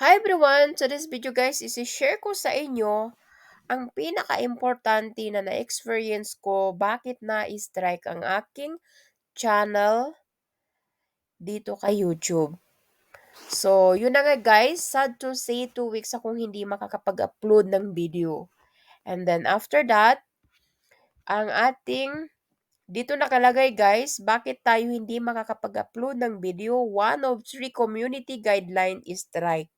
Hi everyone! So this video guys is i-share ko sa inyo ang pinaka-importante na na-experience ko bakit na-strike ang aking channel dito kay YouTube. So, yun na nga guys, sad to say 2 weeks akong hindi makakapag-upload ng video. And then after that, ang ating dito nakalagay guys, bakit tayo hindi makakapag-upload ng video? One of three community guideline is strike.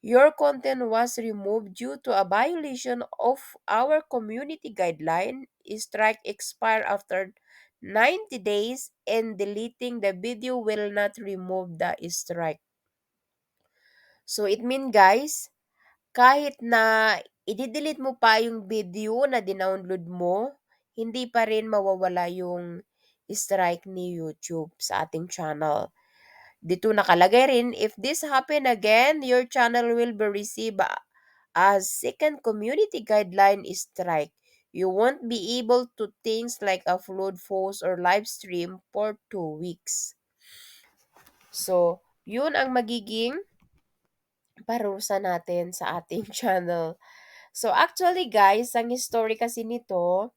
Your content was removed due to a violation of our community guideline. Strike expire after 90 days and deleting the video will not remove the strike. So it mean guys, kahit na i-delete mo pa yung video na dinownload mo, hindi pa rin mawawala yung strike ni YouTube sa ating channel. Dito nakalagay rin, if this happen again, your channel will be received as second community guideline strike. You won't be able to things like upload posts or live stream for two weeks. So, yun ang magiging parusa natin sa ating channel. So, actually guys, ang history kasi nito,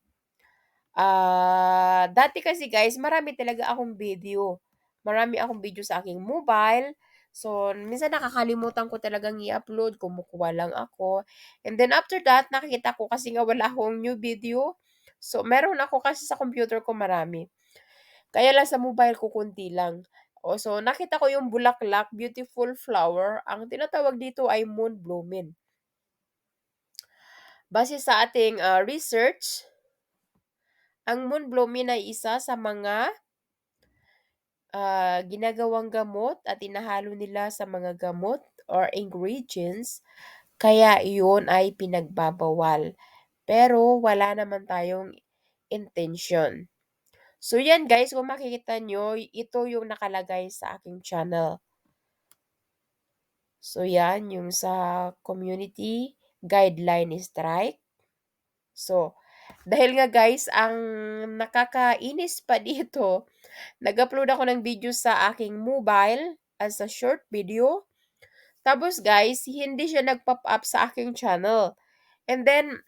ah dati kasi guys, marami talaga akong video marami akong video sa aking mobile. So, minsan nakakalimutan ko talagang i-upload, kumukuha lang ako. And then after that, nakikita ko kasi nga wala akong new video. So, meron ako kasi sa computer ko marami. Kaya lang sa mobile ko kunti lang. O, so, nakita ko yung bulaklak, beautiful flower. Ang tinatawag dito ay moon blooming. Base sa ating uh, research, ang moon blooming ay isa sa mga uh, ginagawang gamot at inahalo nila sa mga gamot or ingredients, kaya iyon ay pinagbabawal. Pero wala naman tayong intention. So yan guys, kung makikita nyo, ito yung nakalagay sa aking channel. So yan, yung sa community guideline strike. So, dahil nga guys, ang nakakainis pa dito, nag-upload ako ng video sa aking mobile as a short video. Tapos guys, hindi siya nag-pop up sa aking channel. And then,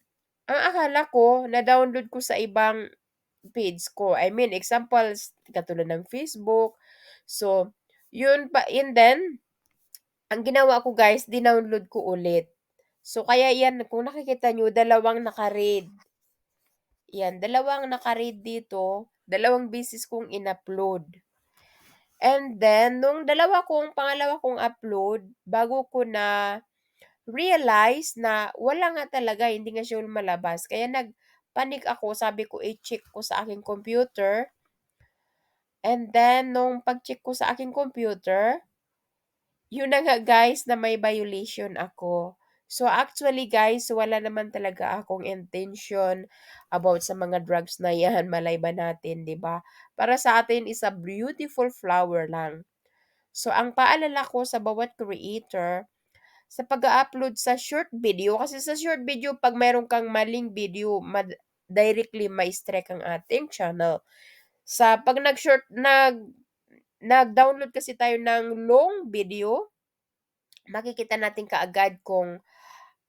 ang akala ko, na-download ko sa ibang page ko. I mean, examples, katulad ng Facebook. So, yun pa, and then, ang ginawa ko guys, dinownload ko ulit. So, kaya yan, kung nakikita nyo, dalawang naka-read. Yan, dalawang naka-read dito, dalawang beses kong in-upload. And then, nung dalawa kong, pangalawa kong upload, bago ko na realize na wala nga talaga, hindi nga siya lumalabas. Kaya nagpanik ako, sabi ko, i-check ko sa aking computer. And then, nung pag-check ko sa aking computer, yun na nga guys, na may violation ako. So actually guys, wala naman talaga akong intention about sa mga drugs na yan. Malay ba natin, 'di ba? Para sa atin is a beautiful flower lang. So ang paalala ko sa bawat creator sa pag-upload sa short video kasi sa short video pag mayroon kang maling video, mad- directly may strike ang ating channel. Sa pag nag-short nag nag-download kasi tayo ng long video, makikita natin kaagad kung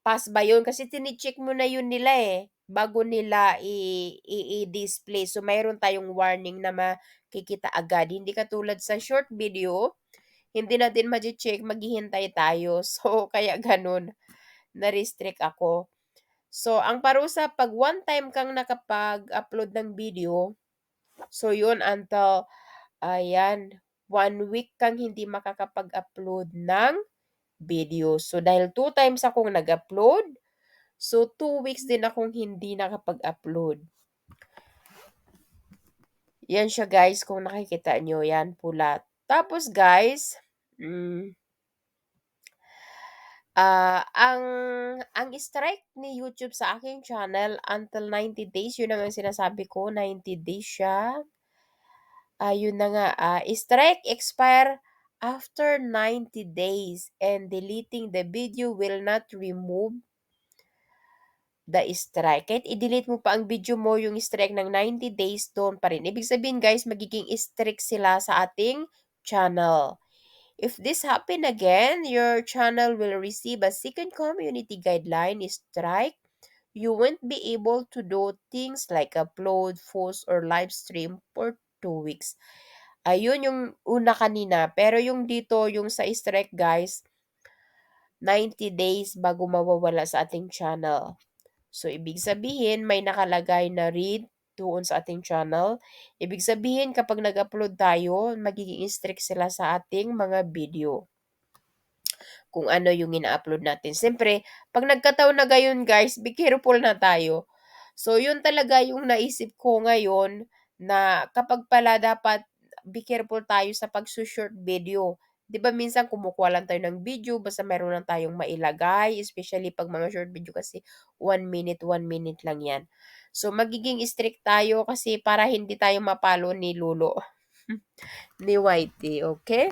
pass ba yun? Kasi tinicheck mo na yun nila eh, bago nila i-display. So, mayroon tayong warning na makikita agad. Hindi katulad sa short video, hindi natin ma-check, maghihintay tayo. So, kaya ganun, na-restrict ako. So, ang parusa, pag one time kang nakapag-upload ng video, so yun until, ayan, one week kang hindi makakapag-upload ng video. So, dahil two times akong nag-upload, so two weeks din akong hindi nakapag-upload. Yan siya guys, kung nakikita nyo, yan pula. Tapos guys, mm, uh, ang ang strike ni YouTube sa aking channel until 90 days, yun ang sinasabi ko, 90 days siya. Uh, na nga, uh, strike expire after 90 days and deleting the video will not remove the strike. Kahit i-delete mo pa ang video mo, yung strike ng 90 days, doon pa rin. Ibig sabihin guys, magiging strike sila sa ating channel. If this happen again, your channel will receive a second community guideline strike. You won't be able to do things like upload, post, or live stream for two weeks. Ayun yung una kanina. Pero yung dito, yung sa strike guys, 90 days bago mawawala sa ating channel. So, ibig sabihin, may nakalagay na read doon sa ating channel. Ibig sabihin, kapag nag-upload tayo, magiging strict sila sa ating mga video. Kung ano yung ina-upload natin. Siyempre, pag nagkataon na gayon guys, be careful na tayo. So, yun talaga yung naisip ko ngayon na kapag pala dapat be careful tayo sa pagsushort video. 'Di ba minsan kumukuha lang tayo ng video basta meron lang tayong mailagay, especially pag mga short video kasi 1 minute, 1 minute lang 'yan. So magiging strict tayo kasi para hindi tayo mapalo ni Lulo. ni Whitey, okay?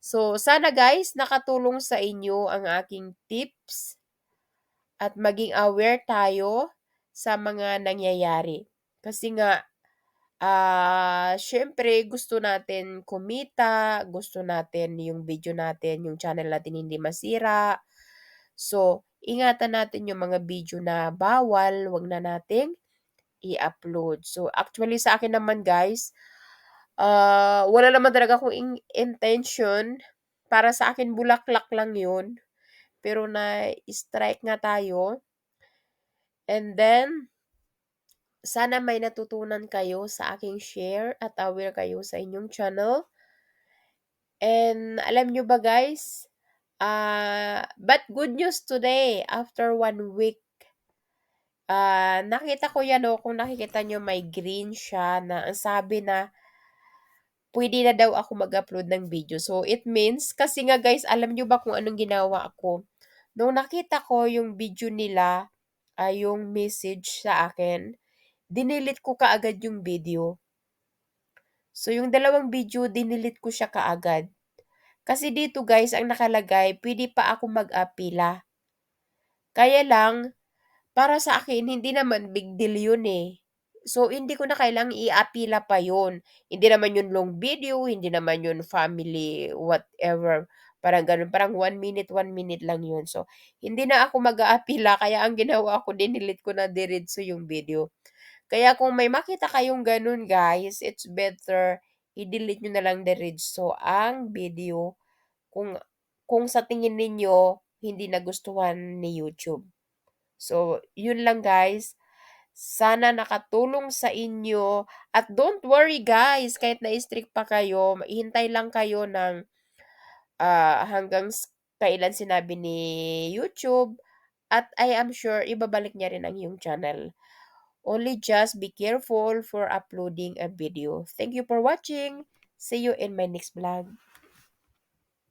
So sana guys nakatulong sa inyo ang aking tips at maging aware tayo sa mga nangyayari. Kasi nga Ah, siyempre gusto natin kumita, gusto natin yung video natin, yung channel natin hindi masira. So, ingatan natin yung mga video na bawal, 'wag na nating i-upload. So, actually sa akin naman guys, ah, wala naman talaga akong in intention. Para sa akin bulaklak lang 'yun. Pero na-strike nga tayo. And then sana may natutunan kayo sa aking share at aware kayo sa inyong channel. And alam nyo ba guys, uh, but good news today, after one week, uh, nakita ko yan o, oh, kung nakikita nyo may green siya na ang sabi na pwede na daw ako mag-upload ng video. So it means, kasi nga guys, alam nyo ba kung anong ginawa ako? Nung nakita ko yung video nila, uh, yung message sa akin, dinilit ko kaagad yung video. So, yung dalawang video, dinilit ko siya kaagad. Kasi dito guys, ang nakalagay, pwede pa ako mag-apila. Kaya lang, para sa akin, hindi naman big deal yun eh. So, hindi ko na kailangang i-apila pa yun. Hindi naman yun long video, hindi naman yun family, whatever. Parang ganun, parang one minute, one minute lang yun. So, hindi na ako mag-aapila, kaya ang ginawa ko, dinilit ko na diretso yung video. Kaya kung may makita kayong ganun guys, it's better i-delete nyo na lang diretso ang video kung, kung sa tingin ninyo hindi nagustuhan ni YouTube. So, yun lang guys. Sana nakatulong sa inyo. At don't worry guys, kahit na-strict pa kayo, hintay lang kayo ng uh, hanggang kailan sinabi ni YouTube. At I am sure, ibabalik niya rin ang iyong channel. Only just be careful for uploading a video. Thank you for watching. See you in my next vlog.